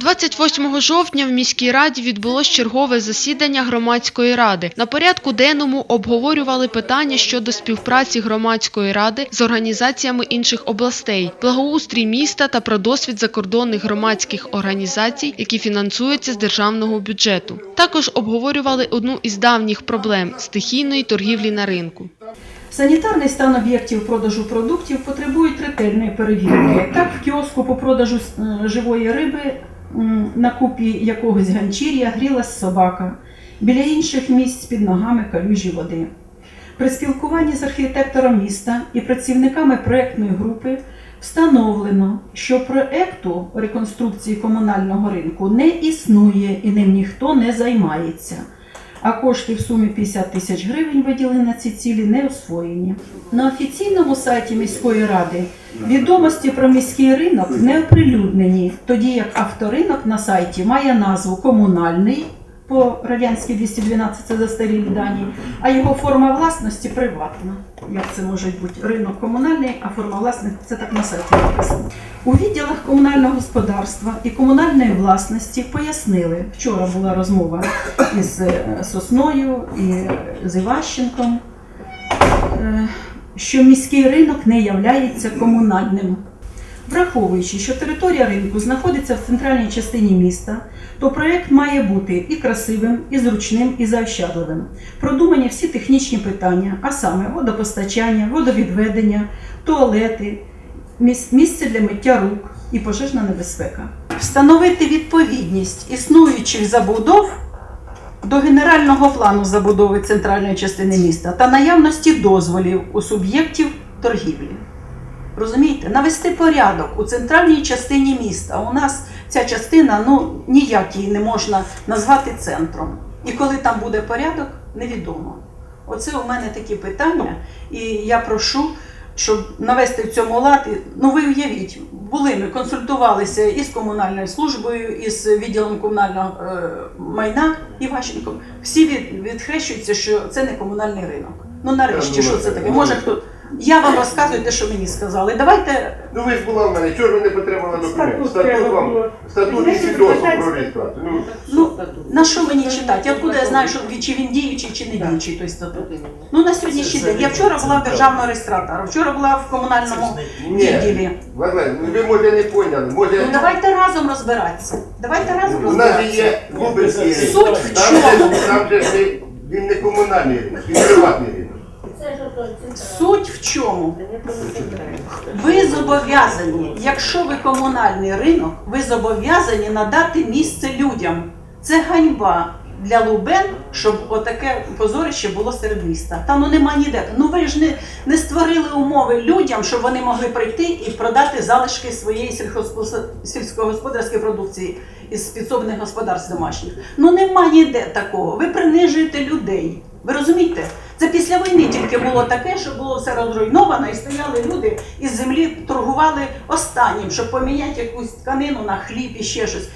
28 жовтня в міській раді відбулось чергове засідання громадської ради. На порядку денному обговорювали питання щодо співпраці громадської ради з організаціями інших областей, благоустрій міста та про досвід закордонних громадських організацій, які фінансуються з державного бюджету. Також обговорювали одну із давніх проблем стихійної торгівлі на ринку. Санітарний стан об'єктів продажу продуктів потребують ретельної перевірки. Так, в кіоску по продажу е, живої риби на купі якогось ганчір'я грілась собака. Біля інших місць під ногами калюжі води. При спілкуванні з архітектором міста і працівниками проектної групи встановлено, що проекту реконструкції комунального ринку не існує і ним ніхто не займається а кошти в сумі 50 тисяч гривень виділені на ці цілі не освоєні. На офіційному сайті міської ради відомості про міський ринок не оприлюднені, тоді як авторинок на сайті має назву комунальний. По радянській 212 це застарілі дані, а його форма власності приватна. Як це може бути ринок комунальний, а форма власності це так на сайті написано. У відділах комунального господарства і комунальної власності пояснили, вчора була розмова із е, Сосною і з Іващенком, е, що міський ринок не являється комунальним. Враховуючи, що територія ринку знаходиться в центральній частині міста, то проєкт має бути і красивим, і зручним, і заощадливим. Продумані всі технічні питання, а саме водопостачання, водовідведення, туалети, місце для миття рук і пожежна небезпека. Встановити відповідність існуючих забудов до генерального плану забудови центральної частини міста та наявності дозволів у суб'єктів торгівлі. Розумієте, навести порядок у центральній частині міста. У нас ця частина, ну ніяк її не можна назвати центром. І коли там буде порядок, невідомо. Оце у мене такі питання, і я прошу, щоб навести в цьому лад. Ну ви уявіть, були ми консультувалися із комунальною службою, із відділом комунального е, майна Іващенком. Всі від, відхрещуються, що це не комунальний ринок. Ну нарешті, що це таке? Може хто. Я вам розказую те, що мені сказали. Давайте Ну ви ж була в мене, чого ж ви не потримали документ? Статут треба Статут вам, статут і Знаєте, свідоцтво про реєстрацію. Ну, Ну, на що мені читати? Откуда я знаю, що він- чи він діючий, чи не діючий той статут? Ну на сьогоднішній день. Я вчора була в державного реєстратора, вчора була в комунальному ні, відділі. Владлен, ну ви може не поняли, може... Ну давайте разом розбиратися. Давайте разом У нас же розбиратися. є Лубенський ринок. Суть в Там же- Там же ж не- він не комунальний ринок, він приватний ринок. Суть в чому? Ви зобов'язані, якщо ви комунальний ринок, ви зобов'язані надати місце людям. Це ганьба для Лубен, щоб отаке позорище було серед міста. Та ну нема ніде. Ну ви ж не, не створили умови людям, щоб вони могли прийти і продати залишки своєї сільськогосподарської продукції із підсобних господарств домашніх. Ну нема ніде такого. Ви принижуєте людей. Ви розумієте? Це після війни тільки було таке, що було все розруйновано, і стояли люди із землі, торгували останнім, щоб поміняти якусь тканину на хліб і ще щось.